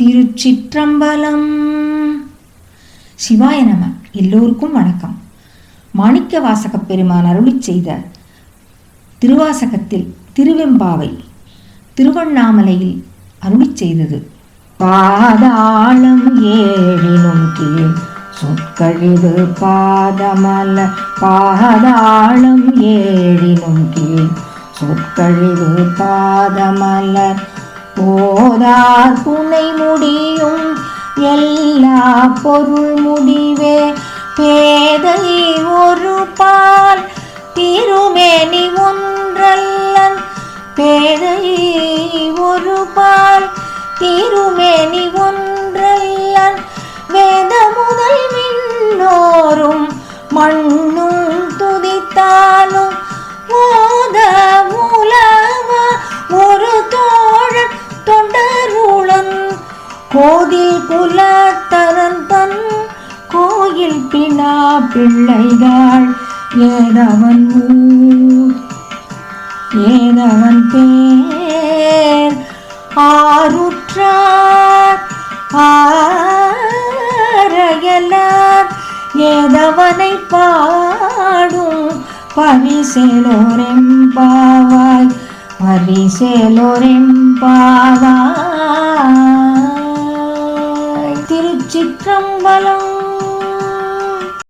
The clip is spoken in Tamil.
திருச்சிற்றம்பலம். சிவாய நம. எல்லோருக்கும் வணக்கம். மாணிக்க வாசக பெருமான் அருளி செய்த திருவாசகத்தில் திருவெம்பாவை திருவண்ணாமலையில் அருளி செய்தது. பாதாளம் ஏழினும் கீழ் சொற்கழிவு பாதமல பாதாளம் ஏழினும் கீழ் சொற்கழிவு பாதமலர் போதார் புனை முடியும் எல்லா பொருள் முடிவே. பேதை ஒரு பால் திருமேனி ஒன்றல்லன். பேதை ஒரு பால் திருமேனி ஒன்றல்லன். வேத முதல் மின்னோரும் மண்ணு கோதில் குலத்தரன் தன் கோயில் பினா பிள்ளைகள். ஏதவன் ஊர் ஏதவன் பேர். ஆருற்றார் ஆரையலார். ஏதவனை பாடும் பரிசேலோரெம்பாவாய் பரிசேலோரெம்பாவாய். Balam Balam